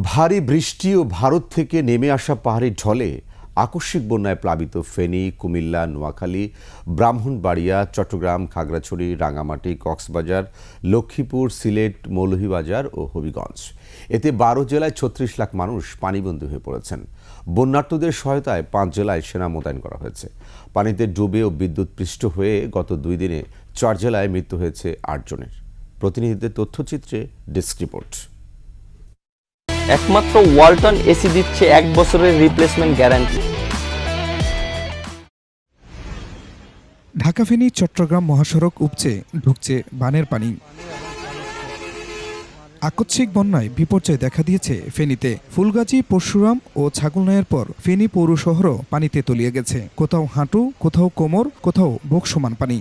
ভারী বৃষ্টি ও ভারত থেকে নেমে আসা পাহাড়ি ঢলে আকস্মিক বন্যায় প্লাবিত ফেনী, কুমিল্লা, নোয়াখালী, ব্রাহ্মণবাড়িয়া, চট্টগ্রাম, খাগড়াছড়ি রাঙামাটি কক্সবাজার, লক্ষ্মীপুর, সিলেট, মৌলভীবাজার ও হবিগঞ্জ। এতে বারো জেলায় ছত্রিশ লাখ মানুষ পানিবন্দী হয়ে পড়েছেন। বন্যার্তদের সহায়তায় পাঁচ জেলায় সেনা মোতায়েন করা হয়েছে। পানিতে ডুবে ও বিদ্যুৎ পৃষ্ঠ হয়ে গত দুই দিনে চার জেলায় মৃত্যু হয়েছে আটজনের। প্রতিনিধিদের তথ্যচিত্রে ডেস্ক রিপোর্ট। একমাত্র ওয়ালটন এসি দিচ্ছে এক বছরের রিপ্লেসমেন্ট গ্যারান্টি ঢাকা ফেনী, চট্টগ্রাম মহাসড়ক উপচে ঢুকছে বানের পানি। আকস্মিক বন্যায় বিপর্যয় দেখা দিয়েছে ফেনীতে। ফুলগাজী, পরশুরাম ও ছাগলনাইয়ের পর ফেনী পৌর শহরও পানিতে তলিয়ে গেছে। কোথাও হাঁটু, কোথাও কোমর, কোথাও বুক সমান পানি।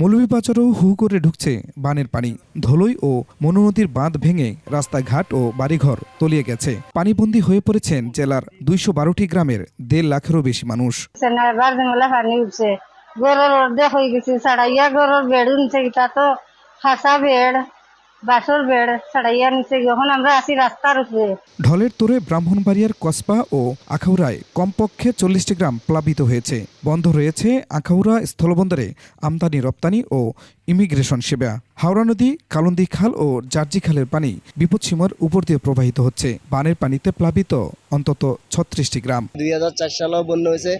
মৌলভীবাজারও হু করে ঢুকছে বানের পানি। ধলই ও মনোনদীর বাঁধ ভেঙে রাস্তাঘাট ও বাড়িঘর তলিয়ে গেছে। পানিবন্দী হয়ে পড়েছেন জেলার দুইশো বারোটি গ্রামের দেড় লাখেরও বেশি মানুষ। গরুর অর্ধেক হয়ে গেছে। ছাড়াইয়া গরুর বেড় উঠছে। তা তো খাসা বেড়। বাসর বেড় ছাড়াইয়া নিচে যখন আমরা আসি রাস্তার উপরে। ঢলের তোরে ব্রাহ্মণবাড়িয়ার কসবা ও আখাউড়ায় কমপক্ষে চল্লিশটি গ্রাম প্লাবিত হয়েছে। বন্ধ রয়েছে আখাউড়া স্থলবন্দরে আমদানি, রপ্তানি ও ইমিগ্রেশন সেবা। হাওড়া নদী কালন্দি খাল ও জার্জি খালের পানি বিপদসীমার উপর দিয়ে প্রবাহিত হচ্ছে। বানের পানিতে প্লাবিত অন্তত ছত্রিশটি গ্রাম। দুই হাজার চার সালেও বন্যা হয়েছে।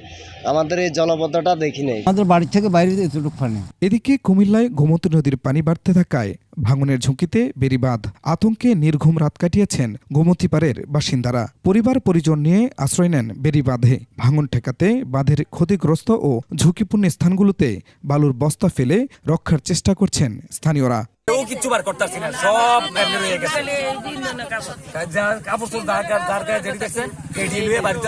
আমাদের এই জলপথটা দেখি নেই। আমাদের বাড়ি থেকে বাইরে এতটুকু পানি। এদিকে কুমিল্লায় গোমতী নদীর পানি বাড়তে থাকায় ভাঙনের ঝুঁকিতে বেড়িবাঁধ আতঙ্কে নির্ঘুম রাত কাটিয়েছেন গোমতী পাড়ের বাসিন্দারা। পরিবার পরিজন নিয়ে আশ্রয় নেন বেড়িবাঁধে। ভাঙন ঠেকাতে বাঁধের ক্ষতিগ্রস্ত ও ঝুঁকিপূর্ণ স্থানগুলোতে বালুর বস্তা ফেলে রক্ষার চেষ্টা করছেন কিচ্ছু বার করতেছি না সব এমনি রয়ে গেছে।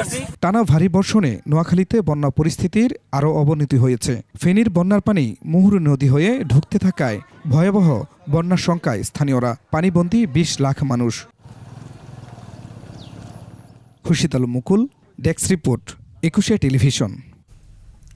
আসছি টানা ভারী বর্ষণে নোয়াখালীতে বন্যা পরিস্থিতির আরও অবনতি হয়েছে। ফেনীর বন্যার পানি মুহুরু নদী হয়ে ঢুকতে থাকায় ভয়াবহ বন্যার শঙ্কায় স্থানীয়রা পানিবন্দী বিশ লাখ মানুষ। Khurshid Alam Mukul desk report Ekushey television.